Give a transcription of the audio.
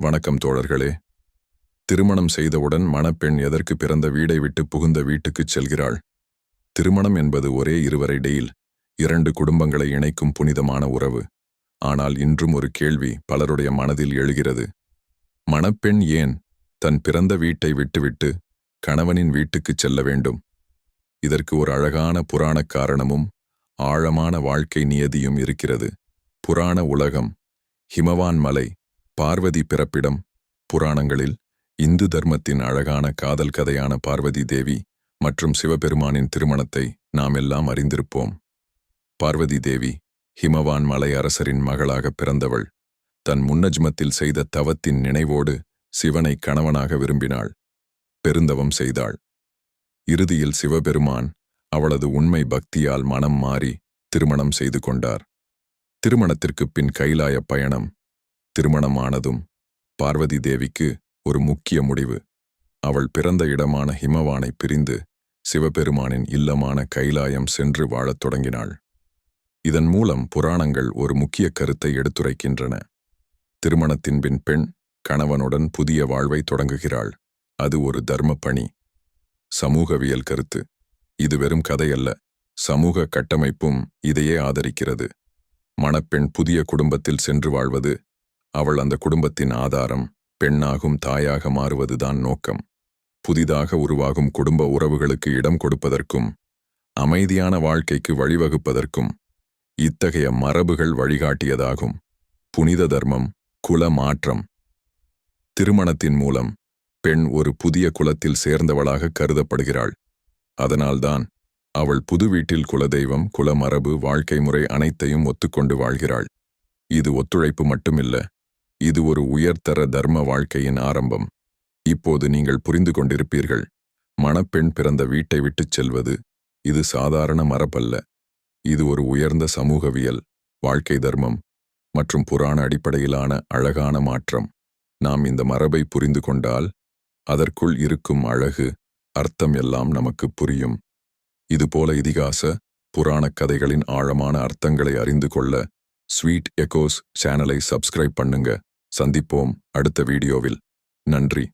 வணக்கம் தோழர்களே. திருமணம் செய்தவுடன் மணப்பெண் எதற்கு பிறந்த வீடை விட்டு புகுந்த வீட்டுக்குச் செல்கிறாள்? திருமணம் என்பது ஒரே இருவரிடையில் இரண்டு குடும்பங்களை இணைக்கும் புனிதமான உறவு. ஆனால் இன்றும் ஒரு கேள்வி பலருடைய மனதில் எழுகிறது. மணப்பெண் ஏன் தன் பிறந்த வீட்டை விட்டுவிட்டு கணவனின் வீட்டுக்குச் செல்ல வேண்டும்? இதற்கு ஒரு அழகான புராணக் காரணமும் ஆழமான வாழ்க்கை நியதியும் இருக்கிறது. புராண உலகம் ஹிமவான் மலை பார்வதி பிறப்பிடம் புராணங்களில் இந்து தர்மத்தின் அழகான காதல் கதையான பார்வதி தேவி மற்றும் சிவபெருமானின் திருமணத்தை நாம் எல்லாம் அறிந்திருப்போம். பார்வதி தேவி ஹிமவான் மலை அரசரின் மகளாக பிறந்தவள் தன் முன்னஜ்மத்தில் செய்த தவத்தின் நினைவோடு சிவனை கணவனாக விரும்பினாள் பெருந்தவம் செய்தாள். இறுதியில் சிவபெருமான் அவளது உண்மை பக்தியால் மனம் மாறி திருமணம் செய்து கொண்டார். திருமணத்திற்குப் பின் கைலாய பயணம் திருமணமானதும் பார்வதி தேவிக்கு ஒரு முக்கிய முடிவு. அவள் பிறந்த இடமான ஹிமவானை பிரிந்து சிவபெருமானின் இல்லமான கைலாயம் சென்று வாழத் தொடங்கினாள். இதன் மூலம் புராணங்கள் ஒரு முக்கிய கருத்தை எடுத்துரைக்கின்றன. திருமணத்தின் பின் பெண் கணவனுடன் புதிய வாழ்வை தொடங்குகிறாள். அது ஒரு தர்ம பணி. சமூகவியல் கருத்து. இது வெறும் கதையல்ல. சமூக கட்டமைப்பும் இதையே ஆதரிக்கிறது. மணப்பெண் புதிய குடும்பத்தில் சென்று வாழ்வது அவள் அந்த குடும்பத்தின் ஆதாரம் பெண்ணாகும் தாயாக மாறுவதுதான் நோக்கம். புதிதாக உருவாகும் குடும்ப உறவுகளுக்கு இடம் கொடுப்பதற்கும் அமைதியான வாழ்க்கைக்கு வழிவகுப்பதற்கும் இத்தகைய மரபுகள் வழிகாட்டியதாகும். புனித தர்மம் குல மாற்றம். திருமணத்தின் மூலம் பெண் ஒரு புதிய குலத்தில் சேர்ந்தவளாக கருதப்படுகிறாள். அதனால்தான் அவள் புது வீட்டில் குலதெய்வம் குலமரபு வாழ்க்கை முறை அனைத்தையும் ஒத்துக்கொண்டு வாழ்கிறாள். இது ஒத்துழைப்பு மட்டுமில்ல இது ஒரு உயர்தர தர்ம வாழ்க்கையின் ஆரம்பம். இப்போது நீங்கள் புரிந்து கொண்டிருப்பீர்கள். மணப்பெண் பிறந்த வீட்டை விட்டுச் செல்வது இது சாதாரண மரபல்ல. இது ஒரு உயர்ந்த சமூகவியல் வாழ்க்கை தர்மம் மற்றும் புராண அடிப்படையிலான அழகான மாற்றம். நாம் இந்த மரபை புரிந்து கொண்டால் அதற்குள் இருக்கும் அழகு அர்த்தம் எல்லாம் நமக்கு புரியும். இதுபோல இதிகாச புராணக் கதைகளின் ஆழமான அர்த்தங்களை அறிந்து கொள்ள ஸ்வீட் எக்கோஸ் சேனலை சப்ஸ்கிரைப் பண்ணுங்க. சந்திப்போம் அடுத்த வீடியோவில். நன்றி.